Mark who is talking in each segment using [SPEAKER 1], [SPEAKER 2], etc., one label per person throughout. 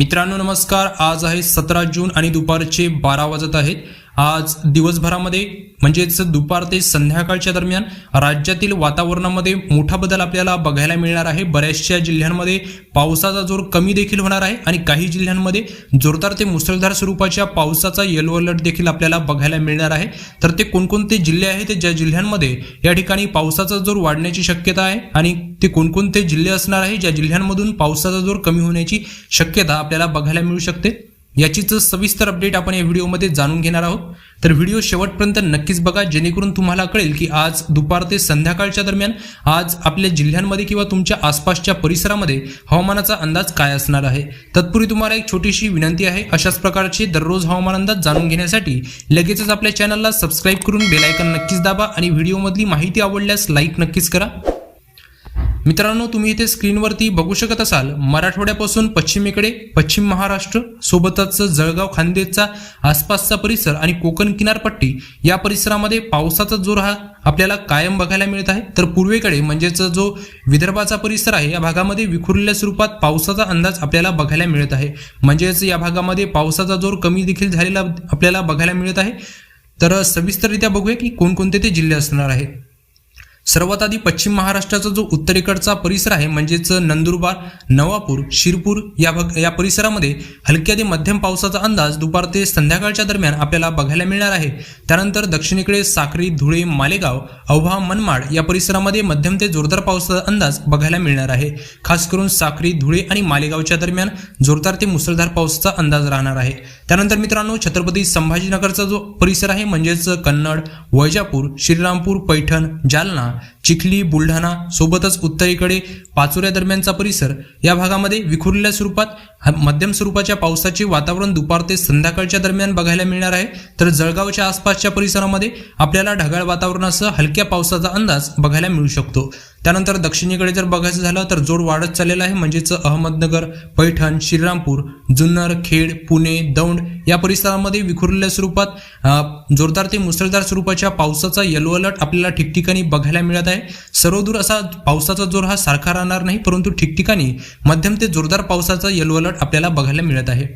[SPEAKER 1] मित्रांनो नमस्कार. आज आहे सतरा जून आणि दुपारचे बारा वाजत आहेत. आज दिवसभरामध्ये म्हणजेच दुपार ते संध्याकाळच्या दरम्यान राज्यातील वातावरणामध्ये मोठा बदल आपल्याला बघायला मिळणार आहे. बऱ्याचशा जिल्ह्यांमध्ये पावसाचा जोर कमी देखील होणार आहे आणि काही जिल्ह्यांमध्ये जोरदार ते मुसळधार स्वरूपाच्या पावसाचा येलो अलर्ट देखील आपल्याला बघायला मिळणार आहे. तर ते कोणकोणते जिल्हे आहेत ज्या जिल्ह्यांमध्ये या ठिकाणी पावसाचा जोर वाढण्याची शक्यता आहे आणि ते कोणकोणते जिल्हे असणार आहे ज्या जिल्ह्यांमधून पावसाचा जोर कमी होण्याची शक्यता आपल्याला बघायला मिळू शकते? याचीच सविस्तर अपडेट आपण या व्हिडिओमध्ये जाणून घेणार आहोत. तर व्हिडिओ शेवटपर्यंत नक्कीच बघा जेणेकरून तुम्हाला कळेल की आज दुपार ते संध्याकाळच्या दरम्यान आज आपल्या जिल्ह्यांमध्ये किंवा तुमच्या आसपासच्या परिसरामध्ये हवामानाचा अंदाज काय असणार आहे? तत्पूर्वी तुम्हाला एक छोटीशी विनंती आहे. अशाच प्रकारचे दररोज हवामान अंदाज जाणून घेण्यासाठी लगेचच आपल्या चॅनलला सबस्क्राईब करून बेलायकन नक्कीच दाबा आणि व्हिडिओमधली माहिती आवडल्यास लाईक नक्कीच करा. मित्रांनो तुम्ही इथे स्क्रीनवरती बघू शकत असाल मराठवाड्यापासून पश्चिमेकडे पश्चिम महाराष्ट्र सोबतच जळगाव खानदेशचा आसपासचा परिसर आणि कोकण किनारपट्टी या परिसरामध्ये पावसाचा जोर हा आपल्याला कायम बघायला मिळत आहे. तर पूर्वेकडे म्हणजेच जो विदर्भाचा परिसर आहे या भागामध्ये विखुरलेल्या स्वरूपात पावसाचा अंदाज आपल्याला बघायला मिळत आहे. म्हणजेच या भागामध्ये पावसाचा जोर कमी देखील झालेला आपल्याला बघायला मिळत आहे. तर सविस्तररित्या बघूया की कोणकोणते ते जिल्हे असणार आहेत. सर्वात आधी पश्चिम महाराष्ट्राचा जो उत्तरेकडचा परिसर आहे म्हणजेच नंदुरबार नवापूर शिरपूर या भाग या परिसरामध्ये हलक्या ते मध्यम पावसाचा अंदाज दुपार ते संध्याकाळच्या दरम्यान आपल्याला बघायला मिळणार आहे. त्यानंतर दक्षिणेकडे साक्री धुळे मालेगाव अव्हा मनमाड या परिसरामध्ये मध्यम ते जोरदार पावसाचा अंदाज बघायला मिळणार आहे. खास करून साक्री धुळे आणि मालेगावच्या दरम्यान जोरदार ते मुसळधार पावसाचा अंदाज राहणार आहे. त्यानंतर मित्रांनो छत्रपती संभाजीनगरचा जो परिसर आहे म्हणजेच कन्नड वैजापूर श्रीरामपूर पैठण जालना चिखली बुलढाणा सोबतच उत्तरेकडे पाचोऱ्या दरम्यानचा परिसर. या भागामध्ये विखुरलेल्या स्वरूपात मध्यम स्वरूपाच्या पावसाचे वातावरण दुपार ते संध्याकाळच्या दरम्यान बघायला मिळणार आहे. तर जळगावच्या आसपासच्या परिसरामध्ये आपल्याला ढगाळ वातावरणासह हलक्या पावसाचा अंदाज बघायला मिळू शकतो. त्यानंतर दक्षिणेकडे जर बघायचं झालं तर जोर वाढत चाललेला आहे. म्हणजेच अहमदनगर पैठण श्रीरामपूर जुन्नर खेड पुणे दौंड या परिसरामध्ये विखुरलेल्या स्वरूपात जोरदार ते मुसळधार स्वरूपाच्या पावसाचा येलो अलर्ट आपल्याला ठिकठिकाणी बघायला मिळत आहे. सर्वदूर असा पावसाचा जोर हा सारखा राहणार नाही परंतु ठिकठिकाणी मध्यम ते जोरदार पावसाचा येलो अलर्ट आपल्याला बघायला मिळत आहे.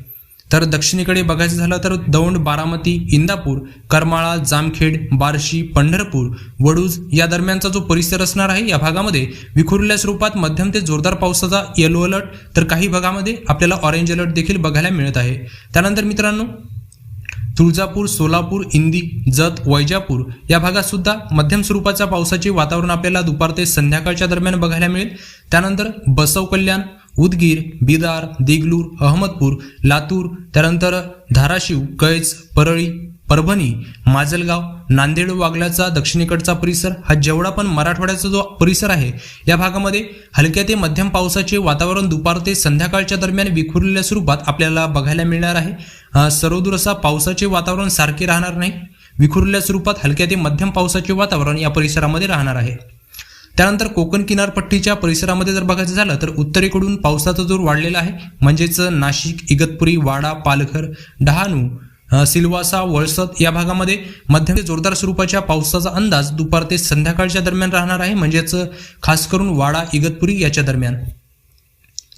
[SPEAKER 1] तर दक्षिणेकडे बघायचं झालं तर दौंड बारामती इंदापूर करमाळा जामखेड बार्शी पंढरपूर वडूज या दरम्यानचा जो परिसर असणार आहे या भागामध्ये विखुरल्या स्वरूपात मध्यम ते जोरदार पावसाचा येलो अलर्ट तर काही भागामध्ये आपल्याला ऑरेंज अलर्ट देखील बघायला मिळत आहे. त्यानंतर मित्रांनो तुळजापूर सोलापूर इंदी जत वैजापूर या भागात सुद्धा मध्यम स्वरूपाच्या पावसाचे वातावरण आपल्याला दुपार ते संध्याकाळच्या दरम्यान बघायला मिळेल. त्यानंतर बसव कल्याण उदगीर बिदार देगलूर अहमदपूर लातूर त्यानंतर धाराशिव कैज परळी परभणी माजलगाव नांदेड वागल्याचा दक्षिणेकडचा परिसर हा जेवढा पण मराठवाड्याचा जो परिसर आहे या भागामध्ये हलक्या ते मध्यम पावसाचे वातावरण दुपार ते संध्याकाळच्या दरम्यान विखुरलेल्या स्वरूपात आपल्याला बघायला मिळणार आहे. सर्वदूर असा पावसाचे वातावरण सारखे राहणार नाही. विखुरलेल्या स्वरूपात हलक्या ते मध्यम पावसाचे वातावरण या परिसरामध्ये राहणार आहे. त्यानंतर कोकण किनारपट्टीच्या परिसरामध्ये जर बघायचं झालं तर उत्तरेकडून पावसाचा जोर वाढलेला आहे. म्हणजेच नाशिक इगतपुरी वाडा पालघर डहाणू सिलवासा सिल्वासा वळसत या भागामध्ये मध्यम जोरदार स्वरूपाच्या पावसाचा अंदाज दुपार ते संध्याकाळच्या दरम्यान राहणार आहे. म्हणजेच खास करून वाडा इगतपुरी याच्या दरम्यान.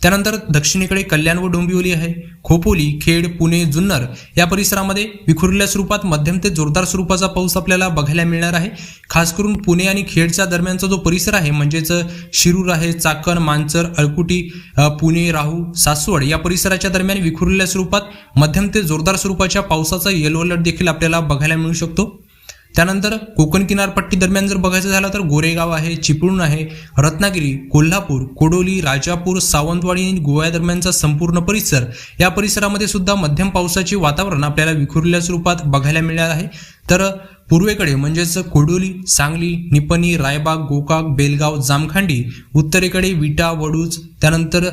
[SPEAKER 1] त्यानंतर दक्षिणेकडे कल्याण व डोंबिवली आहे. खोपोली खेड पुणे जुन्नर या परिसरामध्ये विखुरलेल्या स्वरूपात मध्यम ते जोरदार स्वरूपाचा पाऊस आपल्याला बघायला मिळणार आहे. खास करून पुणे आणि खेडच्या दरम्यानचा जो परिसर आहे म्हणजेच शिरूर आहे चाकण मांचर अळकुटी पुणे राहू सासवड या परिसराच्या दरम्यान विखुरलेल्या स्वरूपात मध्यम ते जोरदार स्वरूपाच्या पावसाचा येलो अलर्ट देखील आपल्याला बघायला मिळू शकतो. त्यानंतर कोकण किनारपट्टी दरम्यान जर बघायचं झालं तर गोरेगाव आहे चिपळूण आहे रत्नागिरी कोल्हापूर कोडोली राजापूर सावंतवाडी आणि गोव्या दरम्यानचा संपूर्ण परिसर या परिसरामध्ये सुद्धा मध्यम पावसाचे वातावरण आपल्याला विखुरलेल्या स्वरूपात बघायला मिळणार आहे. तर पूर्वेकडे म्हणजेच कोडोली सांगली निपणी रायबाग गोकाक बेलगाव जामखांडी उत्तरेकडे विटा वडूज त्यानंतर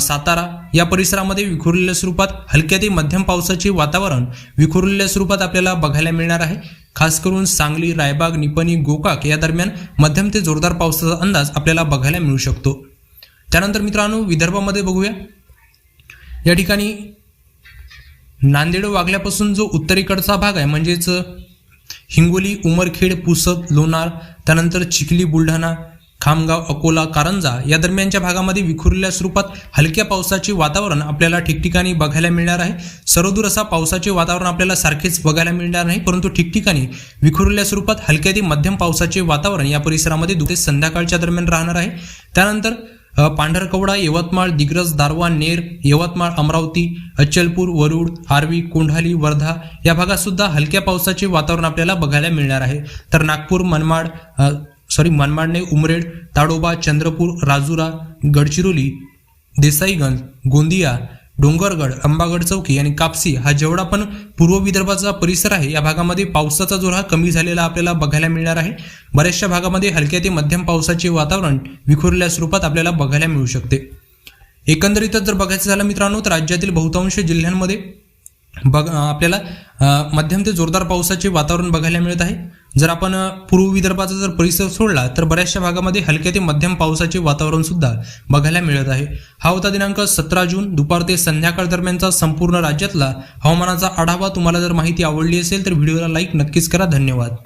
[SPEAKER 1] सातारा या परिसरामध्ये विखुरलेल्या स्वरूपात हलक्या ते मध्यम पावसाचे वातावरण विखुरलेल्या स्वरूपात आपल्याला बघायला मिळणार आहे. खास करून सांगली रायबाग निपणी गोकाक या दरम्यान मध्यम ते जोरदार पावसाचा अंदाज आपल्याला बघायला मिळू शकतो. त्यानंतर मित्रांनो विदर्भामध्ये बघूया. या ठिकाणी नांदेड वागल्यापासून जो उत्तरेकडचा भाग आहे म्हणजेच हिंगोली उमरखेड पुसद लोणार त्यानंतर चिखली बुलढाणा खामगाव अकोला कारंजा या दरम्यानच्या भागामध्ये विखुरलेल्या स्वरूपात हलक्या पावसाचे वातावरण आपल्याला ठिकठिकाणी बघायला मिळणार आहे. सर्वदूर असा पावसाचे वातावरण आपल्याला सारखेच बघायला मिळणार नाही परंतु ठिकठिकाणी विखुरलेल्या स्वरूपात हलक्या ते मध्यम पावसाचे वातावरण या परिसरामध्ये दुपारी संध्याकाळच्या दरम्यान राहणार आहे. त्यानंतर पांढरकवडा यवतमाळ दिग्रज दारवा नेर यवतमाळ अमरावती अचलपूर वरुड आर्वी कोंढाली वर्धा या भागात सुद्धा हलक्या पावसाचे वातावरण आपल्याला बघायला मिळणार आहे. तर नागपूर मनमाड सॉरी मनमाडने उमरेड ताडोबा चंद्रपूर राजुरा गडचिरोली देसाईगंज गोंदिया डोंगरगड अंबागड चौकी आणि कापसी हा जेवढा पण पूर्व विदर्भाचा परिसर आहे या भागामध्ये पावसाचा जोर हा कमी झालेला आपल्याला बघायला मिळणार आहे. बऱ्याचशा भागामध्ये हलक्या ते मध्यम पावसाचे वातावरण विखुरल्या स्वरूपात आपल्याला बघायला मिळू शकते. एकंदरीतच जर बघायचं झालं मित्रांनो तर राज्यातील बहुतांश जिल्ह्यांमध्ये बघ आपल्याला मध्यम ते जोरदार पावसाचे वातावरण बघायला मिळत आहे. जर आपण पूर्व विदर्भाचा जर परिसर सोडला तर बऱ्याचशा भागामध्ये हलक्या ते मध्यम पावसाचे वातावरण सुद्धा बघायला मिळत आहे. हा होता दिनांक सतरा जून. दुपार ते संध्याकाळ दरम्यानचा संपूर्ण राज्यातला हवामानाचा आढावा. तुम्हाला जर माहिती आवडली असेल तर व्हिडिओला लाईक नक्कीच करा. धन्यवाद.